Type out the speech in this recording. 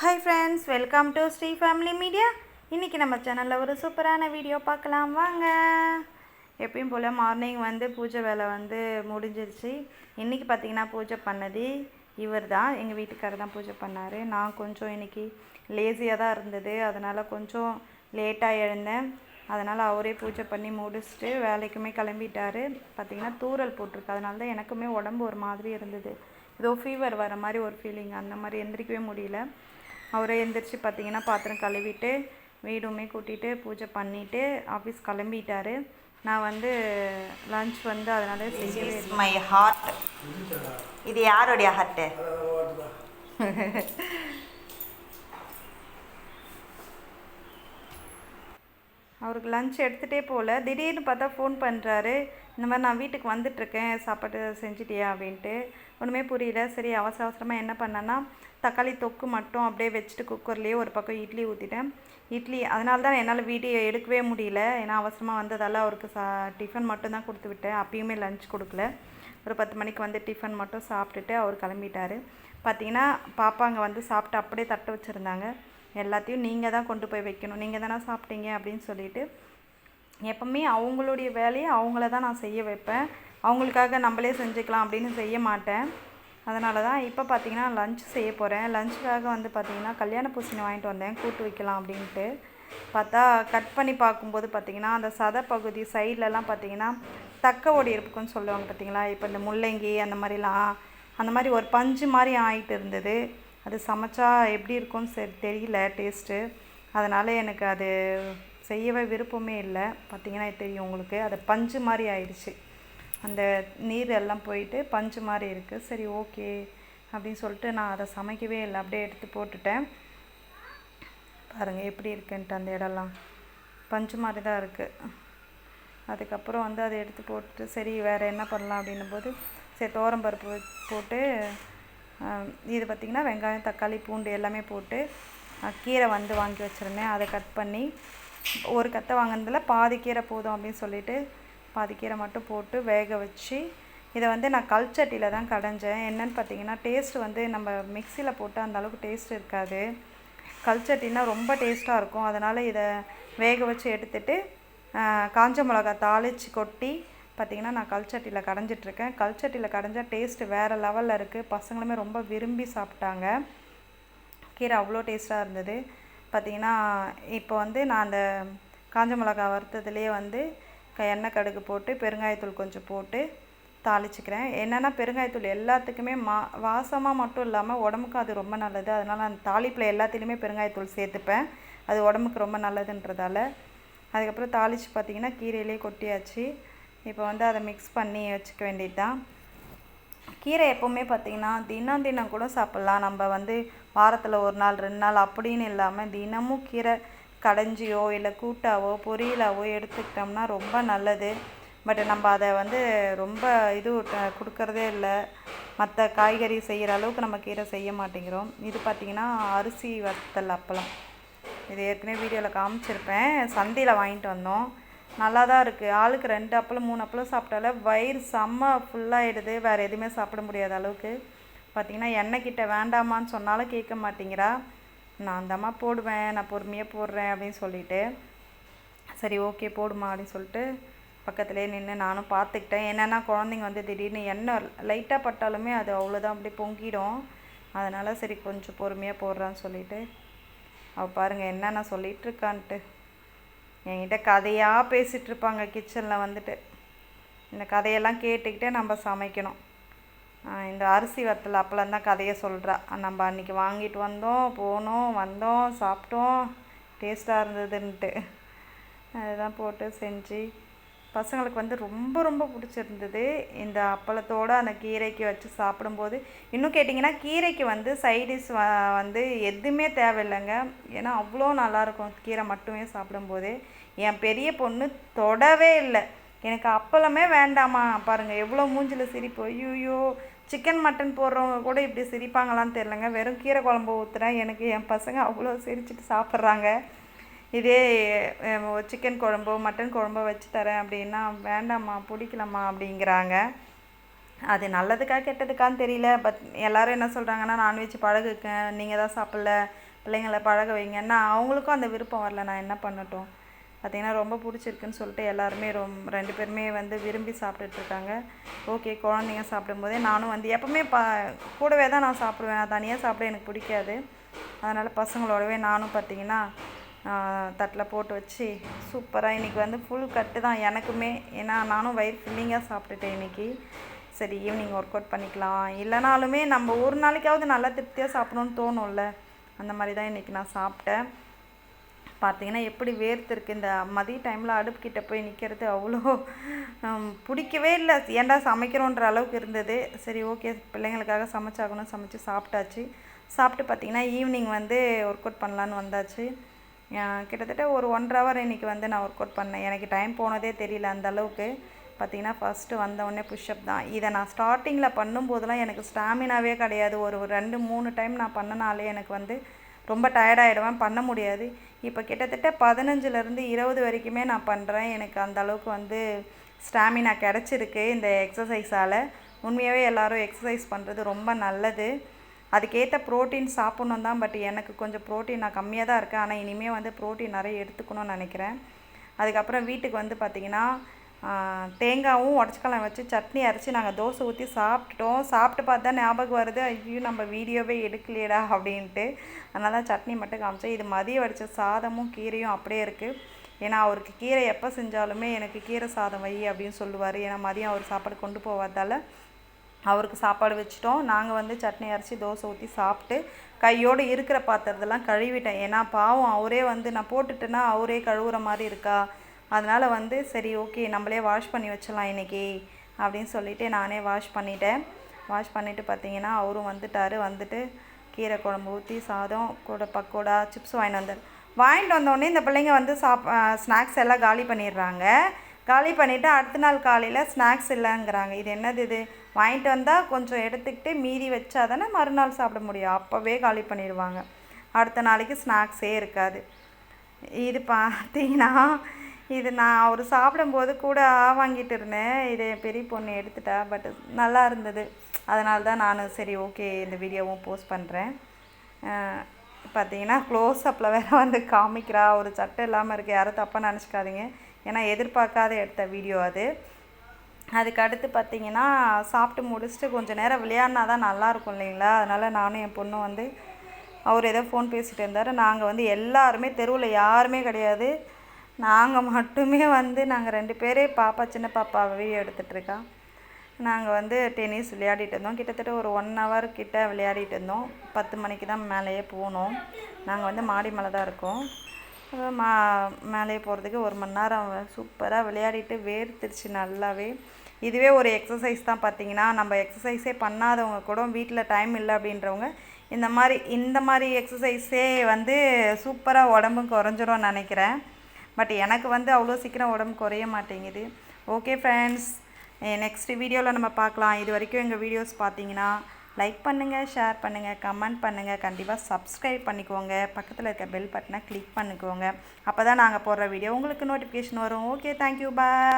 Hi friends welcome to Sri family media இன்றைக்கி நம்ம சேனலில் ஒரு சூப்பரான வீடியோ பார்க்கலாம். வாங்க. எப்பயும் போல் மார்னிங் வந்து பூஜை வேலை வந்து முடிஞ்சிருச்சு. இன்றைக்கி பார்த்தீங்கன்னா பூஜை பண்ணது இவர் தான் எங்கள் வீட்டுக்காரர் தான் பூஜை பண்ணார். நான் கொஞ்சம் இன்றைக்கி லேசியாக தான் இருந்தது. அதனால் கொஞ்சம் லேட்டாக எழுந்தேன். அதனால் அவரே பூஜை பண்ணி முடிச்சுட்டு வேலைக்குமே கிளம்பிட்டாரு. பார்த்திங்கன்னா தூறல் போட்டிருக்கு. அதனால தான் எனக்குமே உடம்பு ஒரு மாதிரி இருந்தது. ஏதோ ஃபீவர் வர மாதிரி ஒரு ஃபீலிங் அந்த மாதிரி எந்திரிக்கவே முடியல. அவரே எந்திரிச்சு பார்த்தீங்கன்னா பாத்திரம் கழுவிட்டு வீடுமே கூட்டிகிட்டு பூஜை பண்ணிவிட்டு ஆஃபீஸ் கிளம்பிட்டாரு. நான் வந்து லஞ்ச் வந்து அதனால செய்யவே. மை ஹார்ட் இது யாருடைய ஹார்ட்டு அவருக்கு லஞ்ச் எடுத்துகிட்டே போகல திடீர்னு பார்த்தா ஃபோன் பண்ணுறாரு இந்த மாதிரி நான் வீட்டுக்கு வந்துட்டுருக்கேன் சாப்பாடு செஞ்சிட்டியா அப்படின்ட்டு. ஒன்றுமே புரியல. சரி அவசர அவசரமாக என்ன பண்ணேன்னா தக்காளி தொக்கு மட்டும் அப்படியே வச்சுட்டு குக்கர்லேயே ஒரு பக்கம் இட்லி ஊற்றிட்டேன் இட்லி அதனால தான் என்னால் வீடியோ எடுக்கவே முடியல. ஏன்னா அவசரமாக வந்ததால் அவருக்கு சா டிஃபன் மட்டும் தான் கொடுத்து விட்டேன். அப்பயுமே லஞ்ச் கொடுக்கல. ஒரு பத்து மணிக்கு வந்து டிஃபன் மட்டும் சாப்பிட்டுட்டு அவர் கிளம்பிட்டாரு. பார்த்தீங்கன்னா பாப்பாங்க வந்து சாப்பிட்டு அப்படியே தட்டு வச்சுருந்தாங்க. எல்லாத்தையும் நீங்கள் தான் கொண்டு போய் வைக்கணும். நீங்கள் தானே சாப்பிட்டீங்க அப்படின்னு சொல்லிட்டு எப்பவுமே அவங்களுடைய வேலையை அவங்கள தான் நான் செய்ய வைப்பேன். அவங்களுக்காக நம்மளே செஞ்சுக்கலாம் அப்படின்னு செய்ய மாட்டேன். அதனால தான் இப்போ பார்த்தீங்கன்னா லஞ்ச் செய்ய போகிறேன் லஞ்சுக்காக வந்து பார்த்தீங்கன்னா கல்யாண பூசணி வாங்கிட்டு வந்தேன். கூட்டு வைக்கலாம் அப்படின்ட்டு. பார்த்தா கட் பண்ணி பார்க்கும்போது பார்த்தீங்கன்னா அந்த சத பகுதி சைட்லலாம் பார்த்தீங்கன்னா தக்க ஓடி இருக்குன்னு சொல்லுவாங்க பார்த்தீங்களா இப்போ இந்த முள்ளங்கி அந்த மாதிரிலாம் அந்த மாதிரி ஒரு பஞ்சு மாதிரி ஆகிட்டு இருந்தது. அது சமைச்சா எப்படி இருக்கும்னு சரி தெரியல டேஸ்ட்டு அதனால் எனக்கு அது செய்யவே விருப்பமே இல்லை. பார்த்தீங்கன்னா தெரியும் உங்களுக்கு. அது பஞ்சு மாதிரி ஆயிடுச்சு. அந்த நீர் எல்லாம் போயிட்டு பஞ்சு மாதிரி இருக்குது சரி ஓகே அப்படின்னு சொல்லிட்டு நான் அதை சமைக்கவே இல்லை. அப்படியே எடுத்து போட்டுட்டேன். பாருங்கள் எப்படி இருக்குன்ட்டு அந்த இடம்லாம். பஞ்சு மாதிரி தான் இருக்குது அதுக்கப்புறம் வந்து அதை எடுத்து போட்டுட்டு சரி வேறு என்ன பண்ணலாம் அப்படின்னும் போது சரி துவரம்பருப்பு போட்டு இது பார்த்திங்கன்னா வெங்காயம் தக்காளி பூண்டு எல்லாமே போட்டு கீரை வந்து வாங்கி வச்சுருந்தேன். அதை கட் பண்ணி ஒரு கத்தை வாங்கினதில் பாதி கீரை போதும் அப்படின்னு சொல்லிவிட்டு பாதி கீரை மட்டும் போட்டு வேக வச்சு இதை வந்து நான் கல் சட்டியில் தான் கடைஞ்சேன். என்னென்னு பார்த்தீங்கன்னா டேஸ்ட் வந்து நம்ம மிக்சியில் போட்டு அந்த அளவுக்கு டேஸ்ட் இருக்காது. கல் சட்டினா ரொம்ப டேஸ்ட்டாக இருக்கும். அதனால் இதை வேக வச்சு எடுத்துட்டு காஞ்ச மிளகா தாளித்து கொட்டி பார்த்திங்கன்னா நான் கல் சட்டியில் கடைஞ்சிட்ருக்கேன். கல்ச்சட்டியில் கடைஞ்சால் டேஸ்ட்டு வேறு லெவலில் இருக்குது பசங்களுமே ரொம்ப விரும்பி சாப்பிட்டாங்க. கீரை அவ்வளோ டேஸ்ட்டாக இருந்தது. பார்த்தீங்கன்னா இப்போ வந்து நான் அந்த காஞ்ச மிளகா வறுத்ததுலேயே வந்து எண்ணெய் கடுகு போட்டு பெருங்காயத்தூள் கொஞ்சம் போட்டு தாளிச்சுக்கிறேன். என்னென்னா பெருங்காயத்தூள் எல்லாத்துக்குமே மா வாசமாக மட்டும் இல்லாமல் உடம்புக்கும் அது ரொம்ப நல்லது. அதனால் அந்த தாளிப்பில் எல்லாத்துலேயுமே பெருங்காயத்தூள் சேர்த்துப்பேன். அது உடம்புக்கு ரொம்ப நல்லதுன்றதால. அதுக்கப்புறம் தாளித்து பார்த்திங்கன்னா கீரையிலே கொட்டியாச்சு. இப்போ வந்து அதை மிக்ஸ் பண்ணி வச்சுக்க வேண்டியது தான் கீரை எப்போவுமே பார்த்திங்கன்னா தினம் தினம் கூட சாப்பிட்லாம். நம்ம வந்து வாரத்தில் ஒரு நாள் ரெண்டு நாள் அப்படின்னு இல்லாமல் தினமும் கீரை கடைஞ்சியோ இல்லை கூட்டாவோ பொரியலாவோ எடுத்துக்கிட்டோம்னா ரொம்ப நல்லது. பட் நம்ம அதை வந்து ரொம்ப இது கொடுக்கறதே இல்லை. மற்ற காய்கறி செய்கிற அளவுக்கு நம்ம கீரை செய்ய மாட்டேங்கிறோம். இது பார்த்திங்கன்னா அரிசி வத்தல் அப்பளம். இது ஏற்கனவே வீடியோவில் காமிச்சிருப்பேன். சந்தையில் வாங்கிட்டு வந்தோம். நல்லா தான் இருக்குது ஆளுக்கு ரெண்டு அப்பளம் மூணு அப்பளம் சாப்பிட்டாலே வயிறு செம்ம ஃபுல்லாகிடுது வேறு எதுவுமே சாப்பிட முடியாத அளவுக்கு. பார்த்தீங்கன்னா எண்ணெய் கிட்ட வேண்டாமான்னு சொன்னாலும் கேட்க மாட்டேங்கிறா. நான் தாம்மா போடுவேன் நான் பொறுமையாக போடுறேன் அப்படின்னு சொல்லிட்டு சரி ஓகே போடுமா அப்படின்னு சொல்லிட்டு பக்கத்துலேயே நின்று நானும் பார்த்துக்கிட்டேன். என்னென்னா குழந்தைங்க வந்து திடீர்னு எண்ணெய் லைட்டாக பட்டாலுமே அது அவ்வளோதான் அப்படியே பொங்கிடும். அதனால் சரி கொஞ்சம் பொறுமையாக போடுறான்னு சொல்லிட்டு அவள் பாருங்கள் என்னென்ன சொல்லிகிட்ருக்கான்ட்டு என்கிட்ட கதையாக பேசிகிட்ருப்பாங்க கிச்சனில் வந்துட்டு. இந்த கதையெல்லாம் கேட்டுக்கிட்டே நம்ம சமைக்கணும். இந்த அரிசி வத்தல் அப்பளம் தான் கதையை சொல்கிறா நம்ம அன்றைக்கி வாங்கிட்டு வந்தோம் போனோம் வந்தோம் சாப்பிட்டோம். டேஸ்ட்டாக இருந்ததுன்ட்டு. அதுதான் போட்டு செஞ்சு. பசங்களுக்கு வந்து ரொம்ப ரொம்ப பிடிச்சிருந்தது. இந்த அப்பளத்தோடு அந்த கீரைக்கு வச்சு சாப்பிடும்போது. இன்னும் கேட்டிங்கன்னா கீரைக்கு வந்து சைடிஷ் வந்து எதுவுமே தேவையில்லைங்க. ஏன்னா அவ்வளோ நல்லாயிருக்கும் கீரை மட்டுமே சாப்பிடும்போது. என் பெரிய பொண்ணு தொடவே இல்லை. எனக்கு அப்பளமே வேண்டாமா? பாருங்கள் எவ்வளோ மூஞ்சில் சிரிப்பு. ஐயோ சிக்கன் மட்டன் போடுறவங்க கூட இப்படி சிரிப்பாங்களான்னு தெரிலங்க வெறும் கீரை குழம்பு ஊற்றுறேன் எனக்கு என் பசங்க அவ்வளோ சிரிச்சிட்டு சாப்பிட்றாங்க. இதே சிக்கன் குழம்போ மட்டன் குழம்போ வச்சு தரேன் அப்படின்னா வேண்டாம்மா பிடிக்கலம்மா அப்படிங்கிறாங்க. அது நல்லதுக்கா கெட்டதுக்கான்னு தெரியல. பட் எல்லோரும் என்ன சொல்கிறாங்கன்னா நான்வெஜ் பழகுக்க நீங்கள் தான் சாப்பிடல. பிள்ளைங்களை பழக வைங்கன்னா. அவங்களுக்கும் அந்த விருப்பம் வரல. நான் என்ன பண்ணட்டும்? பார்த்திங்கன்னா ரொம்ப பிடிச்சிருக்குன்னு சொல்லிட்டு எல்லாருமே ரொம் ரெண்டு பேருமே வந்து விரும்பி சாப்பிட்டுட்ருக்காங்க. ஓகே குழந்தைங்க சாப்பிடும்போதே நானும் வந்து எப்பவுமே ப கூடவே தான் நான் சாப்பிடுவேன். நான் தனியாக சாப்பிட எனக்கு பிடிக்காது. அதனால் பசங்களோடவே நானும் பார்த்தீங்கன்னா தட்டில் போட்டு வச்சு சூப்பராக இன்றைக்கி வந்து ஃபுல் கட்டு தான் எனக்குமே. ஏன்னா நானும் வயிறு ஃபில்லிங்காக சாப்பிட்டுட்டேன் இன்றைக்கி சரி ஈவினிங் ஒர்க் அவுட் பண்ணிக்கலாம். இல்லைனாலுமே நம்ம ஒரு நாளைக்காவது நல்லா திருப்தியாக சாப்பிடணும்னு தோணும்ல. அந்த மாதிரி தான் இன்றைக்கி நான் சாப்பிட்டேன். பார்த்தீங்கன்னா எப்படி வேர்த்திருக்கு இந்த மதிய டைமில் அடுப்புக்கிட்ட போய் நிற்கிறது அவ்வளோ பிடிக்கவே இல்லை. ஏன்டா சமைக்கிறோன்ற அளவுக்கு இருந்தது. சரி ஓகே பிள்ளைங்களுக்காக சமைச்சாகணும். சமைச்சு சாப்பிட்டாச்சு. சாப்பிட்டு பார்த்தீங்கன்னா ஈவினிங் வந்து ஒர்க் அவுட் பண்ணலான்னு வந்தாச்சு. கிட்டத்தட்ட ஒரு ஒன்றரை ஹவர் இன்றைக்கி வந்து நான் ஒர்க் அவுட் பண்ணேன். எனக்கு டைம் போனதே தெரியல அந்த அளவுக்கு. பார்த்தீங்கன்னா ஃபஸ்ட்டு வந்தவுடனே புஷ்அப் தான். இதை நான் ஸ்டார்டிங்கில் பண்ணும்போதெல்லாம் எனக்கு ஸ்டாமினாவே கிடையாது. ஒரு ரெண்டு மூணு டைம் நான் பண்ணனாலே எனக்கு வந்து ரொம்ப டயர்டாயிடுவேன் பண்ண முடியாது. இப்போ கிட்டத்தட்ட பதினஞ்சுலேருந்து இருபது வரைக்குமே நான் பண்ணுறேன் எனக்கு அந்த அளவுக்கு வந்து ஸ்டாமினா கிடச்சிருக்கு இந்த எக்ஸசைஸால். உண்மையாகவே எல்லோரும் எக்ஸசைஸ் பண்ணுறது ரொம்ப நல்லது. அதுக்கேற்ற ப்ரோட்டீன் சாப்பிட்ணும் தான் பட் எனக்கு கொஞ்சம் ப்ரோட்டீன் நான் கம்மியாக தான் இருக்கேன். ஆனால் இனிமேல் வந்து ப்ரோட்டீன் நிறைய எடுத்துக்கணும்னு நினைக்கிறேன். அதுக்கப்புறம் வீட்டுக்கு வந்து பார்த்திங்கன்னா தேங்காயும் உடச்சிக்கலாம். வச்சு சட்னி அரைச்சி நாங்கள் தோசை ஊற்றி சாப்பிட்டுட்டோம். சாப்பிட்டு பார்த்து தான் ஞாபகம் வருது ஐயோ நம்ம வீடியோவே எடுக்கலையேடா அப்படின்ட்டு. அதனால் தான் சட்னி மட்டும் காமிச்சேன். இது மதியம் வடித்த சாதமும் கீரையும் அப்படியே இருக்குது ஏன்னா அவருக்கு கீரை எப்போ செஞ்சாலுமே எனக்கு கீரை சாதம் வை அப்படின்னு சொல்லுவார். ஏன்னா மதியம் அவர் சாப்பாடு கொண்டு போவதால் அவருக்கு சாப்பாடு வச்சுட்டோம். நாங்கள் வந்து சட்னி அரைச்சி தோசை ஊற்றி சாப்பிட்டு கையோடு இருக்கிற பாத்திரத்தெல்லாம் கழுவிட்டேன். ஏன்னா பாவம் அவரே வந்து நான் போட்டுட்டேன்னா அவரே கழுவுற மாதிரி இருக்கா? அதனால் வந்து சரி ஓகே நம்மளே வாஷ் பண்ணி வச்சிடலாம் இன்னைக்கு அப்படின்னு சொல்லிவிட்டு நானே வாஷ் பண்ணிட்டேன். வாஷ் பண்ணிவிட்டு பார்த்தீங்கன்னா அவரும் வந்துட்டார். வந்துட்டு கீரை குழம்பு ஊற்றி சாதம் கூட பக்கோடா சிப்ஸ் வாங்கிட்டு வந்தார். வாங்கிட்டு வந்தோடனே இந்த பிள்ளைங்க வந்து சாப் ஸ்நாக்ஸ் எல்லாம் காலி பண்ணிடுறாங்க. காலி பண்ணிவிட்டு அடுத்த நாள் காலையில் ஸ்நாக்ஸ் இல்லைங்கிறாங்க. இது என்னது இது? வாங்கிட்டு வந்தால் கொஞ்சம் எடுத்துக்கிட்டு மீதி வச்சா தானே மறுநாள் சாப்பிட முடியும். அப்போவே காலி பண்ணிடுவாங்க. அடுத்த நாளைக்கு ஸ்நாக்ஸே இருக்காது. இது பார்த்தீங்கன்னா இது நான் அவர் சாப்பிடும்போது கூட ஆ வாங்கிட்டு இருந்தேன். இது என் பெரிய பொண்ணு எடுத்துட்டா பட் நல்லா இருந்தது. அதனால தான் நான் சரி ஓகே இந்த வீடியோவும் போஸ்ட் பண்ணுறேன் பார்த்தீங்கன்னா க்ளோஸ்அப்பில் வேற வந்து காமிக்கிறா. ஒரு சட்டை இல்லாமல் இருக்குது யாரும் தப்பாக நினச்சிக்காதீங்க. ஏன்னா எதிர்பார்க்காத எடுத்த வீடியோ அது. அதுக்கு அடுத்து பார்த்தீங்கன்னா சாப்பிட்டு முடிச்சுட்டு கொஞ்சம் நேரம் விளையாடினா தான் நல்லாயிருக்கும் இல்லைங்களா? அதனால் நானும் என் பொண்ணும் வந்து அவர் ஏதோ ஃபோன் பேசிகிட்டு இருந்தார். நாங்கள் வந்து எல்லாருமே தெருவில் யாருமே கிடையாது. நாங்கள் மட்டுமே வந்து நாங்கள் ரெண்டு பேரே பாப்பா சின்ன பாப்பா வீடியோ எடுத்துகிட்ருக்கா நாங்கள் வந்து டென்னிஸ் விளையாடிட்டு இருந்தோம். கிட்டத்தட்ட ஒரு ஒன் ஹவர் கிட்ட விளையாடிட்டு இருந்தோம். பத்து மணிக்கு தான் மேலேயே போனோம். நாங்கள் வந்து மாடி மேலே தான் இருக்கோம். மா மேலே போகிறதுக்கு ஒரு மணி நேரம் சூப்பராக விளையாடிட்டு வேர்த்துருச்சு நல்லாவே. இதுவே ஒரு எக்ஸசைஸ் தான் பார்த்தீங்கன்னா நம்ம எக்ஸசைஸே பண்ணாதவங்க கூட வீட்டில் டைம் இல்லை அப்படின்றவங்க இந்த மாதிரி இந்த மாதிரி எக்ஸசைஸே வந்து சூப்பராக உடம்பும் குறைஞ்சிரும் நினைக்கிறேன். பட் எனக்கு வந்து அவ்வளோ சீக்கிரம் உடம்பு குறைய மாட்டேங்குது. ஓகே ஃப்ரெண்ட்ஸ் நெக்ஸ்ட் வீடியோவில் நம்ம பார்க்கலாம். இது வரைக்கும் எங்கள் வீடியோஸ் பார்த்தீங்கன்னா லைக் பண்ணுங்கள் ஷேர் பண்ணுங்கள் கமெண்ட் பண்ணுங்கள் கண்டிப்பாக சப்ஸ்கிரைப் பண்ணிக்கோங்க. பக்கத்தில் இருக்க பெல் பட்டனை கிளிக் பண்ணிக்கோங்க. அப்போ தான் நாங்கள் போடுற வீடியோ உங்களுக்கு நோட்டிஃபிகேஷன் வரும். Okay thank you bye